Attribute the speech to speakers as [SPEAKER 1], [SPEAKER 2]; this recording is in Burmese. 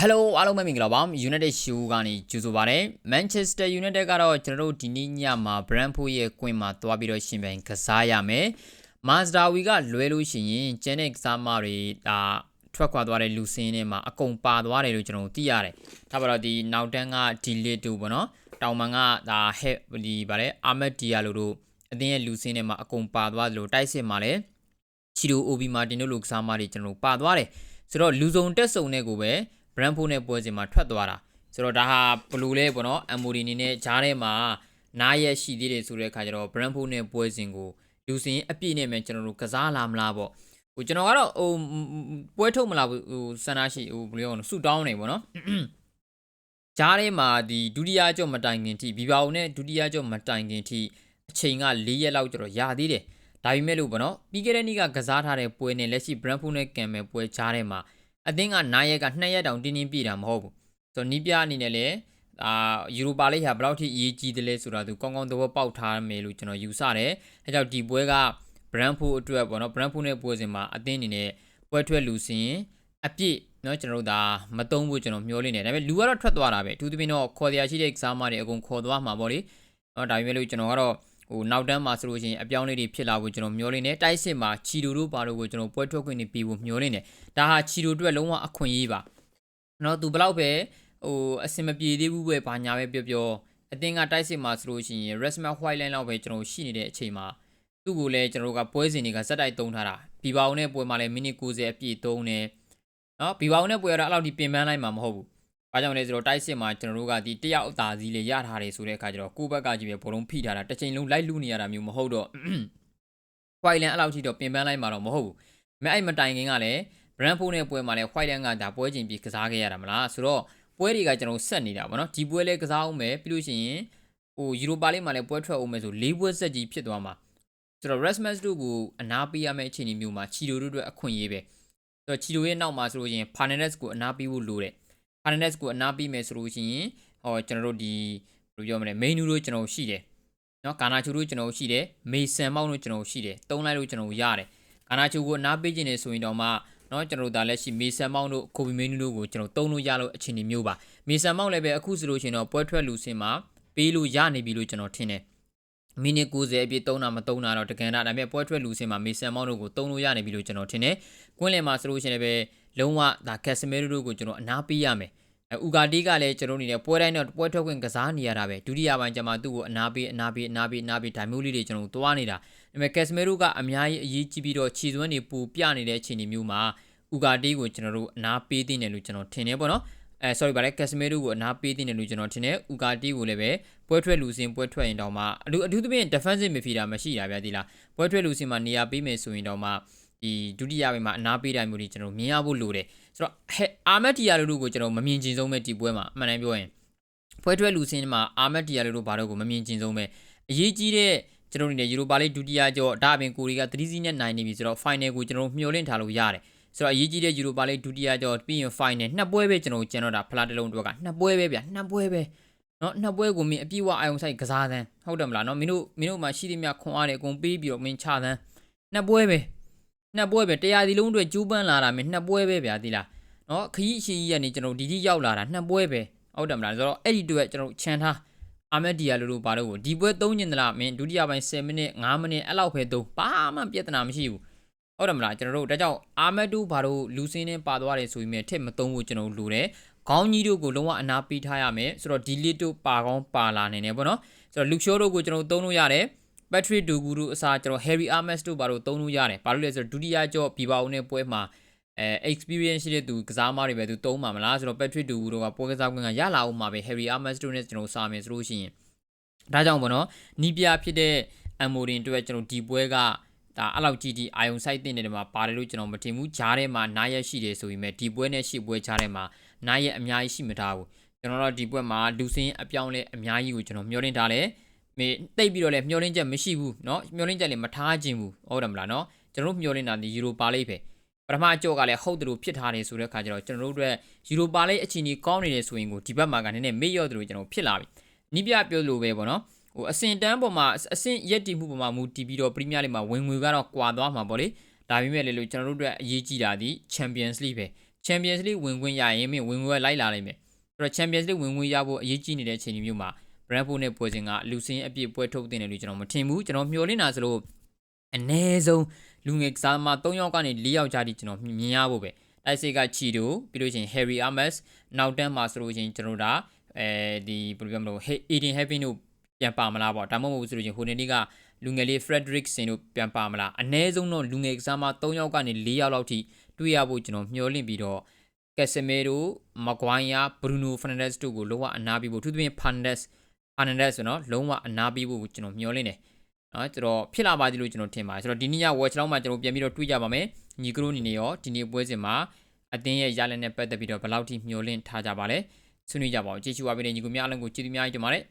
[SPEAKER 1] Hello အားလုံးပဲမင်္ဂလာပါ United Show ကနေကြိုဆိုပါရစေ Manchester United ကတော့ကျွန်တော်တို့ဒီနေ့ညမှာ Brentford ရဲ့ကွင်းမှာသွားပြီးတော့ရှင်ပြိုင်ကစားရမယ် Mazdawi ကလွဲလို့ရှိရင်ကျန်တဲ့ကစားမတွေဒါထွက်ခွာသွားတဲ့လူစင်းတွေမှာအကုန်ပါသွားတယ်လို့ကျွန်တော်တို့သိရတယ်။ဒါပါတော့ဒီနောက်တန်းက delete တို့ပေါ့နော်။တောင်မန်ကဒါဟက်ဒီဗါလဲ Ahmed Diallo တို့အသင်းရဲ့လူစင်းတွေမှာအကုန်ပါသွားတယ်လို့တိုက်စစ်မှာလည်းချီတို OB မာတင်တို့လူကစားမတွေကျွန်တော်တို့ပါသွားတယ်။ဆိုတော့လူစုံတက်စုံတဲ့ကိုပဲ Brentford နဲ့ပွဲစဉ်မှာထွက်သွားတာဆိုတော့ဒါဟာဘလူးလဲပေါ့နော် Amori အနေနဲ့ဂျားထဲမှာနားရက်ရှိသေးတယ်ဆိုတဲ့အခါကျတော့ Brentford နဲ့ပွဲစဉ်ကိုလူစင်အပြည့်နဲ့မှကျွန်တော်တို့ကစားလာမလားပေါ့ဟိုကျွန်တော်ကတော့ဟိုပွဲထုတ်မလားဟိုဆန္ဒရှိဟိုဘယ်လိုလဲဆူတောင်းနေပေါ့နော်ဂျားထဲမှာဒီဒုတိယကြော့မတိုင်ခင်ထိဘီဘာအိုနဲ့ဒုတိယကြော့မတိုင်ခင်ထိအချိန်က၄ရက်လောက်ကျတော့ရသေးတယ်ဒါပေမဲ့လို့ပေါ့နော်ပြီးခဲ့တဲ့နေ့ကကစားထားတဲ့ပွဲနဲ့လက်ရှိ Brentford နဲ့ကံမဲ့ပွဲကြားထဲမှာ အသင်းက9ရက်က2ရက်တောင်တင်းတင်းပြည့်တာမဟုတ်ဘူးဆိုတော့နီးပြအနေနဲ့လည်းအာယူရိုပါလိဟာဘယ်လောက်ထိအရေးကြီးတယ်လဲဆိုတာသူကောင်းကောင်းသဘောပေါက်ထားမယ်လို့ကျွန်တော်ယူဆတယ်အဲကြောင့်ဒီပွဲက Brentford အတွက်ပေါ့နော် Brentford နဲ့ပွဲစဉ်မှာအသင်းအနေနဲ့ပွဲထွက်လူစင်အပြည့်เนาะကျွန်တော်တို့ဒါမတုံးဘူးကျွန်တော်မျှော်လင့်နေဒါပေမဲ့လူကတော့ထွက်သွားတာပဲအထူးသဖြင့်တော့ခေါ်တရားရှိတဲ့ကစားမတွေအကုန်ခေါ်သွားမှာပေါ့လေเนาะဒါပေမဲ့လို့ကျွန်တော်ကတော့ ဟိုနောက်တန်းမှာဆိုလို့ရှိရင်အပြောင်းလေးတွေဖြစ်လာဖို့ကျွန်တော်မျှော်လင့်နေတိုက်စစ်မှာချီတိုတို့ဘာလို့ကိုကျွန်တော်ပွဲထွက်ခွင့်နေပြီးဖို့မျှော်လင့်နေဒါဟာချီတိုအတွက်လုံးဝအခွင့်အရေးပါနော်သူဘလောက်ပဲဟိုအစင်မပြေသေးဘူးပဲဘာညာပဲပြောပြောအတင်းကတိုက်စစ်မှာဆိုလို့ရှိရင် Resma Whiteline လောက်ပဲကျွန်တော်ရှိနေတဲ့အချိန်မှာသူ့ကိုလည်းကျွန်တော်တို့ကပွဲစဉ်တွေကဇက်တိုက်သုံးထားတာဘီဘာုံနဲ့ပွဲမှာလည်းမိနစ်90အပြည့်သုံးတယ်နော်ဘီဘာုံနဲ့ပွဲရတော့အဲ့လောက်ဒီပြင်ပန်းလိုက်မှာမဟုတ်ဘူး ဘာကြောင့်လဲဆိုတော့တိုက်စစ်မှာကျွန်တော်တို့ကဒီတယောက်အသာစီးလေးရထားတယ်ဆိုတဲ့အခါကျတော့ကိုယ့်ဘက်ကကြီးပဲဘောလုံးဖိထားတာတစ်ချိန်လုံးလိုက်လူနေရတာမျိုးမဟုတ်တော့ခွိုင်လန်အဲ့လောက်ထိတော့ပြင်ပန်းလိုက်မှာတော့မဟုတ်ဘူးမဲအဲ့မတိုင်ခင်ကလည်း Brentford နဲ့ပွဲမှာလည်း White Land ကဒါပွဲချင်းပြီးကစားခဲ့ရတာမလားဆိုတော့ပွဲတွေကကျွန်တော်ဆက်နေတာပေါ့နော်ဒီပွဲလဲကစားအောင်မယ်ပြီးလို့ရှိရင်ဟိုယူရိုပါလိမှာလည်းပွဲထွက်အောင်မယ်ဆို၄ပွဲဆက်ကြီးဖြစ်သွားမှာဆိုတော့ Rasmus တို့ကိုအနာပေးရမယ့်အခြေအနေမျိုးမှာချီတိုတို့အတွက်အခွင့်အရေးပဲဆိုတော့ချီတိုရဲ့နောက်မှာဆိုလို့ရှိရင် Fernandes ကိုအနာပေးဖို့လိုတယ် harness ကိုအနားပေးမယ်ဆိုလို့ရှိရင်ဟောကျွန်တော်တို့ဒီဘယ်လိုပြောမလဲ main တို့ကျွန်တော်ရှိတယ်နော်ကာနာချူတို့ကျွန်တော်ရှိတယ်မေဆန်မောက်တို့ကျွန်တော်ရှိတယ်သုံးလိုက်လို့ကျွန်တော်ရတယ်ကာနာချူကိုအနားပေးခြင်းနေဆိုရင်တော့မှနော်ကျွန်တော်တို့ဒါလက်ရှိမေဆန်မောက်တို့ကိုဘီမင်းတို့ကိုကျွန်တော်သုံးလို့ရလို့အခြေအနေမျိုးပါမေဆန်မောက်လည်းပဲအခုဆိုလို့ရှိရင်တော့ပွဲထွက်လူစင်မှာပေးလို့ရနေပြီလို့ကျွန်တော်ထင်တယ်မိနစ်90အပြည့်သုံးတာမသုံးတာတော့တကန်တာဒါပေမဲ့ပွဲထွက်လူစင်မှာမေဆန်မောက်တို့ကိုသုံးလို့ရနေပြီလို့ကျွန်တော်ထင်တယ်ကွင်းလယ်မှာဆိုလို့ရှိရင်လည်း လုံးဝဒါကက်စမဲတို့ကိုကျွန်တော်အနာပေးရမယ်ဥကာတီကလည်းကျွန်တော်နေတဲ့ပွဲတိုင်းတော့ပွဲထွက်ခွင့်ကစားနေရတာပဲဒုတိယပိုင်းကျမှသူ့ကိုအနာပေးအနာပေးအနာပေးအနာပေးဒါမျိုးလေးတွေကျွန်တော်သွားနေတာဒါပေမဲ့ကက်စမဲတို့ကအများကြီးအရေးကြီးပြီးတော့ခြေစွမ်းတွေပူပြနေတဲ့အခြေအနေမျိုးမှာဥကာတီကိုကျွန်တော်တို့အနာပေးသိနေလို့ကျွန်တော်ထင်တယ်ပေါ့နော်အဲ sorry ပါလေကက်စမဲတို့ကိုအနာပေးသိနေလို့ကျွန်တော်ထင်တယ်ဥကာတီကိုလည်းပဲပွဲထွက်လူစင်ပွဲထွက်ရင်တော့မှအထူးအထူးသဖြင့် defensive midfielder မရှိတာဗျာဒီလားပွဲထွက်လူစင်မှာနေရာပေးမယ်ဆိုရင်တော့မှ ဒီဒုတိယပိုင်းမှာအနာပေးတိုင်းမျိုးတွေကျွန်တော်မြင်ရဖို့လိုတယ်ဆိုတော့အာမက်တီယာတို့ကိုကျွန်တော်မမြင်ချင်ဆုံးပဲဒီပွဲမှာအမှန်တမ်းပြောရင်ပွဲထွက်လူစင်းမှာအာမက်တီယာတို့ဘာတို့ကိုမမြင်ချင်ဆုံးပဲအရေးကြီးတဲ့ကျွန်တော်တို့ယူရိုပါလိဒုတိယကြောဒါအပြင်ကိုရီးယား3စီးနဲ့နိုင်နေပြီဆိုတော့ final ကိုကျွန်တော်မျှော်လင့်ထားလို့ရတယ်ဆိုတော့အရေးကြီးတဲ့ယူရိုပါလိဒုတိယကြောပြီးရင် final နှစ်ပွဲပဲကျွန်တော်ကျန်တော့တာဖလားတစ်လုံးအတွက်ကနှစ်ပွဲပဲဗျနှစ်ပွဲပဲနော်နှစ်ပွဲကိုမင်းအပြည့်ဝအာယုံဆိုင်ကစားသန်းဟုတ်တယ်မလားနော်မင်းတို့မင်းတို့မှာရှိသမျှခွန်အားတွေအကုန်ပေးပြီးတော့မင်းချသန်းနှစ်ပွဲပဲ နှစ်ပွဲပဲတရားဒီလုံးအတွက်ကျူးပန်းလာတာမင်းနှစ်ပွဲပဲဗျာဒီလားနော်ခရီးအရှိကြီးကနေကျွန်တော်ဒီကြီးရောက်လာတာနှစ်ပွဲပဲဟုတ်တယ်မလားဆိုတော့အဲ့ဒီအတွက်ကျွန်တော်ခြံထားအာမက်ဒီယာလိုလိုပါတော့ကိုဒီပွဲသုံးညင်သလားမင်းဒုတိယပိုင်း10မိနစ်5မိနစ်အဲ့လောက်ပဲသုံးဘာမှပြဿနာမရှိဘူးဟုတ်တယ်မလားကျွန်တော်တို့ဒါကြောင့်အာမက်တူဘာလို့လူစင်းနဲ့ပါသွားတယ်ဆိုပြီးမြဲထစ်မသုံးဘူးကျွန်တော်လိုတယ်ခေါင်းကြီးတို့ကိုလုံးဝအနာပေးထားရမယ်ဆိုတော့ဒီလစ်တို့ပါကောင်းပါလာနေတယ်ပေါ့နော်ဆိုတော့လူရှိုးတို့ကိုကျွန်တော်သုံးလို့ရတယ် Patrick Dogu တို့အစားကျွန်တော် Harry Armas တို့ဘာလို့သုံးလို့ရတယ်ဘာလို့လဲဆိုတော့ဒုတိယကြော့ဘီဘာဦးနဲ့ပွဲမှာအဲ experience ရှိတဲ့သူကစားမတွေပဲသူသုံးမှာမလားဆိုတော့ Patrick Dogu တို့ကပွဲကစားခွင့်ကရလာအောင်မှာပဲ Harry Armas တို့နဲ့ကျွန်တော်စာမယ်ဆိုလို့ရှိရင်ဒါကြောင့်ပေါ့နော်နီးပြဖြစ်တဲ့ Amorin တို့ကျွန်တော်ဒီပွဲကဒါအဲ့လောက်ကြီးဒီအာယုံဆိုင်တင်နေတယ်မှာပါတယ်လို့ကျွန်တော်မထင်ဘူးဂျားထဲမှာနားရက်ရှိတယ်ဆိုပေမဲ့ဒီပွဲနဲ့ရှစ်ပွဲဂျားထဲမှာနားရက်အများကြီးရှိမထားဘူးကျွန်တော်တို့ဒီပွဲမှာလူစင်းအပြောင်းလဲအများကြီးကိုကျွန်တော်မျှော်လင့်ထားတယ် မေတိတ်ပြီးတော့လည်းမျှော်လင့်ချက်မရှိဘူးเนาะမျှော်လင့်ချက်လည်းမထားခြင်းဘူးဟုတ်တယ်မလားเนาะကျွန်တော်တို့မျှော်လင့်တာဒီယူရိုပါလိပဲပထမအကြော့ကလည်းဟုတ်တယ်လို့ဖြစ်ထားတယ်ဆိုတဲ့ခါကျတော့ကျွန်တော်တို့အတွက်ယူရိုပါလိအချိန်ကြီးကောင်းနေတယ်ဆိုရင်ကိုဒီဘက်မှာကနည်းနည်းမေ့လျော့တယ်လို့ကျွန်တော်ဖြစ်လာပြီနီးပြပြောလို့ပဲပေါ့နော်ဟိုအစင်တန်းပေါ်မှာအစင်ရက်တီမှုပေါ်မှာမူတည်ပြီးတော့ပရီးမီးယားလိမှာဝင်ငွေကတော့ကွာသွားမှာပေါ့လေဒါပေမဲ့လေလို့ကျွန်တော်တို့အတွက်အရေးကြီးတာဒီ Champions League ပဲ Champions League ဝင်ခွင့်ရရင်မင်းဝင်ခွင့်လိုက်လာနိုင်မယ်ဆိုတော့ Champions League ဝင်ခွင့်ရဖို့အရေးကြီးနေတဲ့အချိန်မျိုးမှာ Brentford နဲ့ပွဲစဉ်ကလူစင်းအပြည့်ပွဲထုတ်တင်တယ်လို့ကျွန်တော်မထင်ဘူးကျွန်တော်မျှော်လင့်တာဆိုလို့အ ਨੇ ဆုံးလူငယ်ကစားသမား3ယောက်ကနေ4ယောက်ကြားထိကျွန်တော်မြင်ရဖို့ပဲတိုက်စစ်ကချီတိုပြီးလို့ရှိရင် Harry Amos နောက်တန်းမှာဆိုလို့ရှိရင်ကျွန်တော်တို့ဒါအဲဒီဘယ်လိုပြောမလို့ Eden Heaven တို့ပြန်ပါမလားပေါ့ဒါမှမဟုတ်ဆိုလို့ရှိရင်ဟိုနေ့ကလူငယ်လေး Frederickson တို့ပြန်ပါမလားအ ਨੇ ဆုံးတော့လူငယ်ကစားသမား3ယောက်ကနေ4ယောက်လောက်ထိတွေ့ရဖို့ကျွန်တော်မျှော်လင့်ပြီးတော့ Casemiro, Maguire, Bruno Fernandes တို့ကိုလုံးဝအနားပြီးဖို့သူသဖြင့် Fernandes Fernandes ဆိုတော့လုံးဝအနားပြီးဖို့ကျွန်တော်မျှော်လင့်တယ်နော်ကျွန်တော်ဖြစ်လာပါသေးလို့ကျွန်တော်ထင်ပါတယ်ဆိုတော့ဒီနေ့ည watch လောက်မှကျွန်တော်ပြန်ပြီးတော့တွေ့ကြပါမယ်ညီကရိုအနေနဲ့ရောဒီနေ့ပွဲစဉ်မှာအတင်းရဲ့ရလနဲ့ပတ်သက်ပြီးတော့ဘယ်လောက်ထိမျှော်လင့်ထားကြပါလဲဆွေးနွေးကြပါဦးကျေးဇူးပါပေးတဲ့ညီကိုများအလုံးကိုကျေးဇူးများကြီးတင်ပါတယ်